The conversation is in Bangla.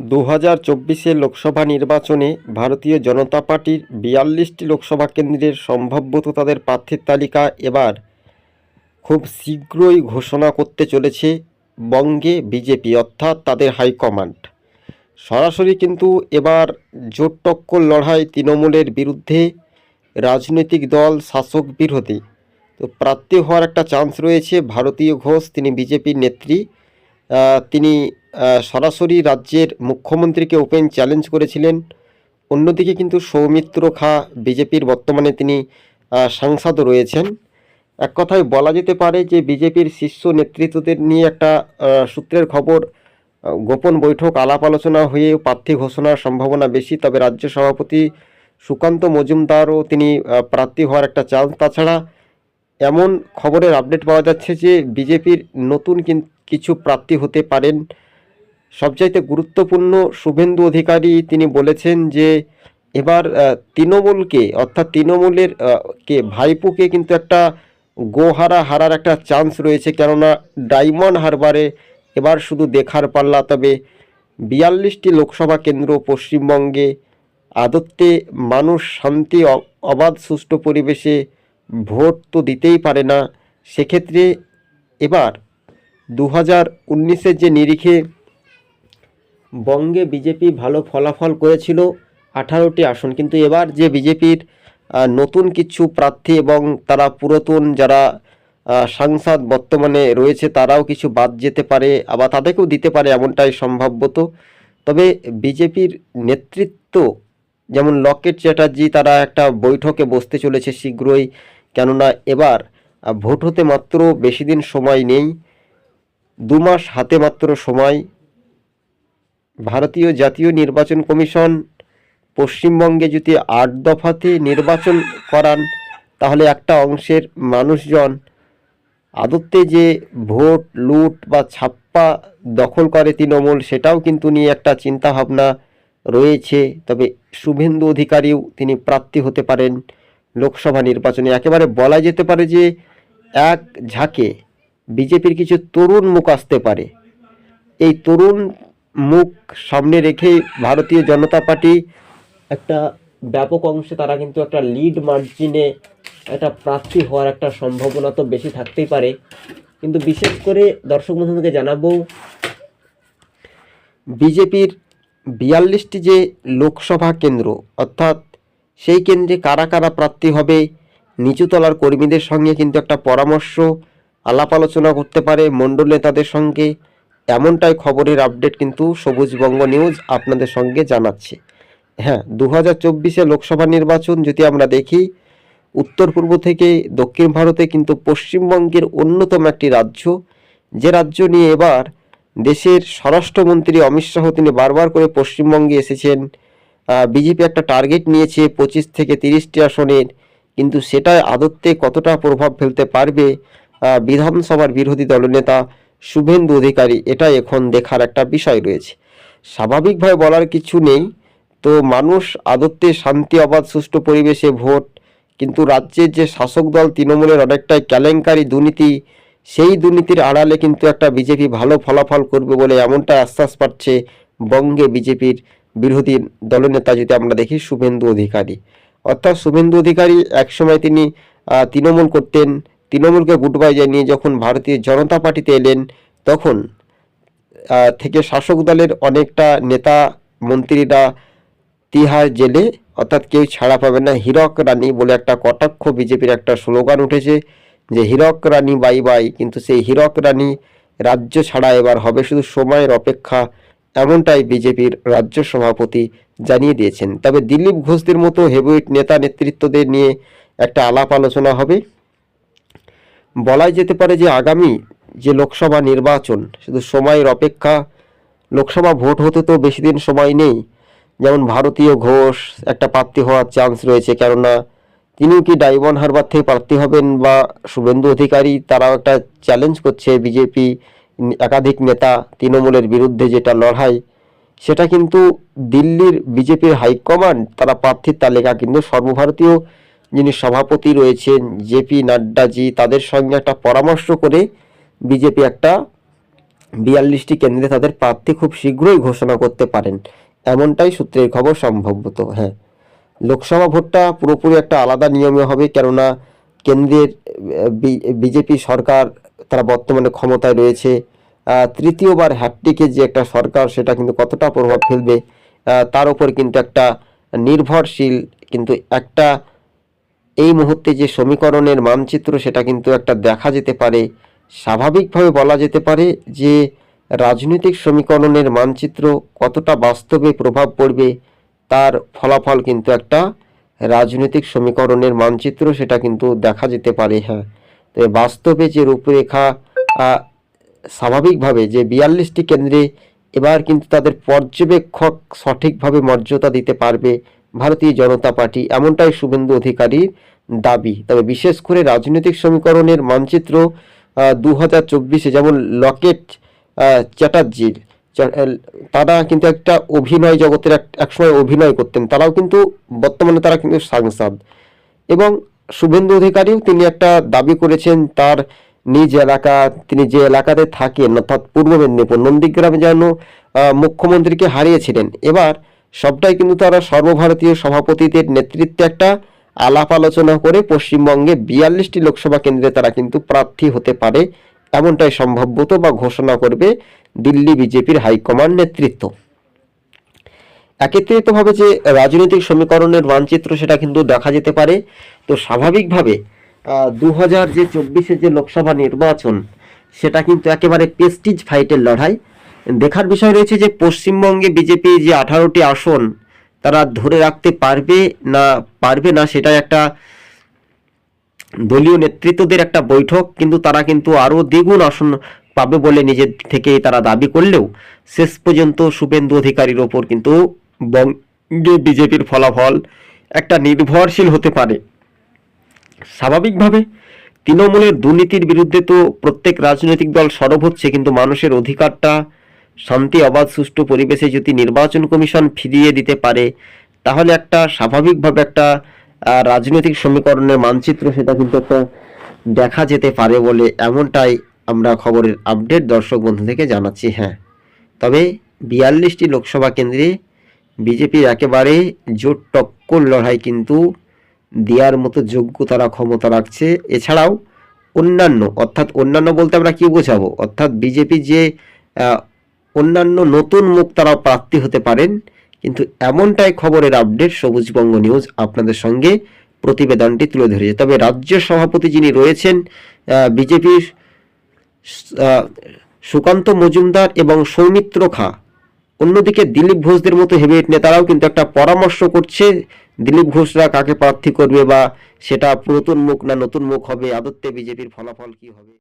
দু হাজার চব্বিশের লোকসভা নির্বাচনে ভারতীয় জনতা পার্টির বিয়াল্লিশটি লোকসভা কেন্দ্রের সম্ভাব্যত তাদের প্রার্থীর তালিকা এবার খুব শীঘ্রই ঘোষণা করতে চলেছে বঙ্গে বিজেপি, অর্থাৎ তাদের হাইকমান্ড। সরাসরি কিন্তু এবার জোট টক্কর লড়াই তৃণমূলের বিরুদ্ধে রাজনৈতিক দল শাসক বিরোধী। তো প্রার্থী হওয়ার একটা চান্স রয়েছে, ভারতীয় ঘোষ, তিনি বিজেপির নেত্রী তিনি সরাসরি রাজ্যের মুখ্যমন্ত্রীকে ওপেন চ্যালেঞ্জ করেছিলেন। অন্যদিকে কিন্তু সৌমিত্র খা বিজেপির বর্তমানে তিনি আহ, সাংসদও রয়েছেন। এক কথায় বলা যেতে পারে যে বিজেপির শীর্ষ নেতৃত্বদের নিয়ে একটা সূত্রের খবর গোপন বৈঠক আলাপ আলোচনা হয়ে প্রার্থী ঘোষণার সম্ভাবনা বেশি। তবে রাজ্য সভাপতি সুকান্ত মজুমদারও তিনি প্রার্থী হওয়ার একটা চান্স। তাছাড়া এমন খবরের আপডেট পাওয়া যাচ্ছে যে বিজেপির নতুন কিছু প্রার্থী হতে পারেন। সবচাইতে গুরুত্বপূর্ণ শুভেন্দু অধিকারী তিনি বলেছেন যে, এবার তৃণমূলকে, অর্থাৎ তৃণমূলের কে, ভাইপোকে কিন্তু একটা গোহারা হারার একটা চান্স রয়েছে, কেননা ডায়মন্ড হারবারে এবার শুধু দেখার পাল্লা। তবে বিয়াল্লিশটি লোকসভা কেন্দ্র পশ্চিমবঙ্গে আদত্তে মানুষ শান্তি অবাধ, সুষ্ঠু পরিবেশে ভোট তো দিতেই পারে না। সেক্ষেত্রে এবার দু হাজার যে নিরিখে বঙ্গে বিজেপি ভালো ফলাফল করেছিল আঠারোটি আসন। কিন্তু এবার যে বিজেপির নতুন কিছু প্রার্থী এবং তারা পুরাতন যারা সাংসদ বর্তমানে রয়েছে, তারাও কিছু বাদ যেতে পারে, আবার তাদেরকেও দিতে পারে এমনটাই সম্ভাব্যত। তবে বিজেপির নেতৃত্ব, যেমন লকেট চ্যাটার্জি, তারা একটা বৈঠকে বসতে চলেছে শীঘ্রই। কেননা এবার ভোট হতে মাত্র বেশি দিন সময় নেই, দু মাস হাতে মাত্র সময়। ভারতীয় জাতীয় নির্বাচন কমিশন পশ্চিমবঙ্গে যদি আট দফাতে নির্বাচন করান, তাহলে একটা অংশের মানুষজন আদতে যে ভোট, লুট বা ছাপ্পা দখল করে তৃণমূল, সেটাও কিন্তু নিয়ে একটা চিন্তাভাবনা রয়েছে। তবে শুভেন্দু অধিকারীও তিনি প্রাপ্তি হতে পারেন লোকসভা নির্বাচনে। একেবারে বলা যেতে পারে যে এক ঝাঁকে বিজেপির কিছু তরুণ মুখ আসতে পারে। এই তরুণ মুখ সামনে রেখে ভারতীয় জনতা পার্টি একটা ব্যাপক অংশে তারা কিন্তু একটা লিড মার্জিনে একটা প্রার্থী হওয়ার একটা সম্ভাবনা তো বেশি থাকতেই পারে। কিন্তু বিশেষ করে দর্শক বন্ধুদেরকে জানাব, বিজেপির বিয়াল্লিশটি যে লোকসভা কেন্দ্র, অর্থাৎ সেই কেন্দ্রে কারা কারা প্রার্থী হবে, নিচুতলার কর্মীদের সঙ্গে কিন্তু একটা পরামর্শ, আলাপ আলোচনা করতে পারে মণ্ডল নেতাদের সঙ্গে এমনটাই খবরের আপডেট কিন্তু সবুজবঙ্গ নিউজ আপনাদের সঙ্গে জানাচ্ছে। হ্যাঁ দু হাজার লোকসভা নির্বাচন যদি আমরা দেখি, উত্তর পূর্ব থেকে দক্ষিণ ভারতে কিন্তু পশ্চিমবঙ্গের অন্যতম একটি রাজ্য। যে রাজ্য নিয়ে এবার দেশের স্বরাষ্ট্রমন্ত্রী অমিত শাহ তিনি বারবার করে পশ্চিমবঙ্গে এসেছেন বিজেপি একটা টার্গেট নিয়েছে পঁচিশ থেকে তিরিশটি আসনের, কিন্তু সেটা আদত্তে কতটা প্রভাব ফেলতে পারবে বিধানসভার বিরোধী দলনেতা শুভেন্দু অধিকারী এটা এখন দেখার একটা বিষয় রয়েছে। স্বাভাবিকভাবে বলার কিছু নেই। তো মানুষ আদত্তে শান্তি, অবাধ, সুষ্ঠু পরিবেশে ভোট, কিন্তু রাজ্যের যে শাসক দল তৃণমূলের অনেকটাই কেলেঙ্কারি দুর্নীতি, সেই দুর্নীতির আড়ালে কিন্তু একটা বিজেপি ভালো ফলাফল করবে বলে এমনটা আশ্বাস পাচ্ছে বঙ্গে বিজেপির বিরোধী দলনেতা যদি আমরা দেখি, শুভেন্দু অধিকারী। অর্থাৎ শুভেন্দু অধিকারী একসময় তিনি তৃণমূল করতেন তৃণমূলকে গুড বাই জানিয়ে যখন ভারতীয় জনতা পার্টিতে এলেন, তখন থেকে শাসক দলের অনেকটা নেতা মন্ত্রীরা তিহার জেলে, অর্থাৎ কেউ ছাড়া পাবে না, হীরক রানী বলে একটা কটাক্ষ বিজেপির একটা স্লোগান উঠেছে যে, হীরক রানী, বাই বাই। কিন্তু সেই হীরক রানী রাজ্য ছাড়া এবার হবে শুধু সময়ের অপেক্ষা, এমনটাই বিজেপির রাজ্য সভাপতি জানিয়ে দিয়েছেন। তবে দিলীপ ঘোষদের মতো হেভিওয়েট নেতা নেতৃত্বদের নিয়ে একটা আলাপ আলোচনা হবে। বলাই যেতে পারে যে আগামী যে লোকসভা নির্বাচন, শুধু সময়ের অপেক্ষা, লোকসভা ভোট হতে তো বেশি দিন সময় নেই। যেমন ভারতীয় ঘোষ, একটা প্রার্থী হওয়ার চান্স রয়েছে, কেননা তিনিও কি ডাইমন্ড হারবার থেকে প্রার্থী হবেন বা শুভেন্দু অধিকারী তারাও একটা চ্যালেঞ্জ করছে বিজেপি একাধিক নেতা তৃণমূলের বিরুদ্ধে যেটা লড়াই। সেটা কিন্তু দিল্লির বিজেপির হাইকমান্ড, তারা প্রার্থীর তালিকা কিন্তু সর্বভারতীয় যিনি সভাপতি রয়েছেন জেপি নাড্ডাজি, তাদের সঙ্গে একটা পরামর্শ করে বিজেপি একটা বিয়াল্লিশটি কেন্দ্রে তাদের প্রার্থী খুব শীঘ্রই ঘোষণা করতে পারেন। এমনটাই সূত্রের খবর সম্ভবত হ্যাঁ। লোকসভা ভোটটা পুরোপুরি একটা আলাদা নিয়মে হবে, কেননা কেন্দ্রের বিজেপি সরকার তারা বর্তমানে ক্ষমতায় রয়েছে। তৃতীয়বার হ্যাট্রিকে যে একটা সরকার, সেটা কিন্তু কতটা প্রভাব ফেলবে তার উপর কিন্তু একটা নির্ভরশীল কিন্তু একটা এই মুহূর্তে যে সমীকরণের মানচিত্র, সেটা কিন্তু একটা দেখা যেতে পারে, স্বাভাবিকভাবে বলা যেতে পারে যে রাজনৈতিক সমীকরণের মানচিত্র কতটা বাস্তবে প্রভাব পড়বে, তার ফলাফল কিন্তু একটা রাজনৈতিক সমীকরণের মানচিত্র, সেটা কিন্তু দেখা যেতে পারে হ্যাঁ। তবে বাস্তবে যে রূপরেখা স্বাভাবিকভাবে যে বিয়াল্লিশটি কেন্দ্রে এবার কিন্তু তাদের পর্যবেক্ষক সঠিকভাবে মর্যাদা দিতে পারবে ভারতীয় জনতা পার্টি, এমনটাই শুভেন্দু অধিকারীর দাবি। তবে বিশেষ করে রাজনৈতিক সমীকরণের মানচিত্র দু হাজার চব্বিশে যেমন লকেট চ্যাটার্জির তারা কিন্তু একটা অভিনয় জগতের এক- একসময় অভিনয় করতেন। তারাও কিন্তু বর্তমানে তারা কিন্তু সাংসদ। এবং শুভেন্দু অধিকারীও তিনি একটা দাবি করেছেন, তার নিজ এলাকা, তিনি যে এলাকাতে থাকেন, অর্থাৎ পূর্ব মেদিনীপুর, নন্দীগ্রামে যেন মুখ্যমন্ত্রীকে হারিয়েছিলেন। এবার সবটাই কিন্তু তারা সর্বভারতীয় সভাপতিদের নেতৃত্বে একটা আলাপ আলোচনা করে পশ্চিমবঙ্গে বিয়াল্লিশটি লোকসভা কেন্দ্রে তারা কিন্তু প্রার্থী হতে পারে, এমনটাই সম্ভবত বা ঘোষণা করবে দিল্লি বিজেপির হাইকমান্ড নেতৃত্ব। একত্রিতভাবে যে রাজনৈতিক সমীকরণের মানচিত্র সেটা কিন্তু দেখা যেতে পারে। তো স্বাভাবিকভাবে দু হাজার যে চব্বিশে যে লোকসভা নির্বাচন, সেটা কিন্তু একেবারে পেস্টিজ ফাইটের লড়াই। দেখার বিষয় রয়েছে যে পশ্চিমবঙ্গে বিজেপি যে আঠারোটি আসন তারা ধরে রাখতে পারবে না পারবে না সেটা একটা দলীয় নেতৃত্বদের একটা বৈঠক। কিন্তু তারা কিন্তু আরও দ্বিগুণ আসন পাবে বলে নিজের থেকে তারা দাবি করলেও শেষ পর্যন্ত শুভেন্দু অধিকারীর ওপর কিন্তু বঙ্গে বিজেপির ফলাফল একটা নির্ভরশীল হতে পারে। স্বাভাবিকভাবে তৃণমূলের দুর্নীতির বিরুদ্ধে তো প্রত্যেক রাজনৈতিক দল সরব হচ্ছে, কিন্তু মানুষের অধিকারটা শান্তি অবাধ সুষ্ঠু পরিবেশে যদি নির্বাচন কমিশন ফিরিয়ে দিতে পারে, তাহলে একটা স্বাভাবিকভাবে একটা রাজনৈতিক সমীকরণের মানচিত্র সেটা কিন্তু একটা দেখা যেতে পারে বলে এমনটাই আমরা খবরের আপডেট দর্শক বন্ধু থেকে জানাচ্ছি হ্যাঁ। তবে বিয়াল্লিশটি লোকসভা কেন্দ্রে বিজেপির একেবারে জোট টক্কর লড়াই কিন্তু দেওয়ার মতো যোগ্য তারা ক্ষমতা রাখছে। এছাড়াও অন্যান্য, অর্থাৎ অন্যান্য বলতে আমরা কি বোঝাবো? অর্থাৎ বিজেপি যে অন্যান্য নতুন মুখ তারা প্রার্থী হতে পারেন। কিন্তু এমনটাই খবরের আপডেট, সবুজবঙ্গ নিউজ আপনাদের সঙ্গে প্রতিবেদনটি তুলে ধরেছে। তবে রাজ্য সভাপতি যিনি রয়েছেন বিজেপির সুকান্ত মজুমদার এবং সৌমিত্র খা, অন্যদিকে দিলীপ ঘোষদের মতো হেভিওয়েট নেতারাও কিন্তু একটা পরামর্শ করছে, দিলীপ ঘোষরা কাকে প্রার্থী করবে বা সেটা পুরাতন মুখ না নতুন মুখ হবে, আদত্তে বিজেপির ফলাফল কি হবে?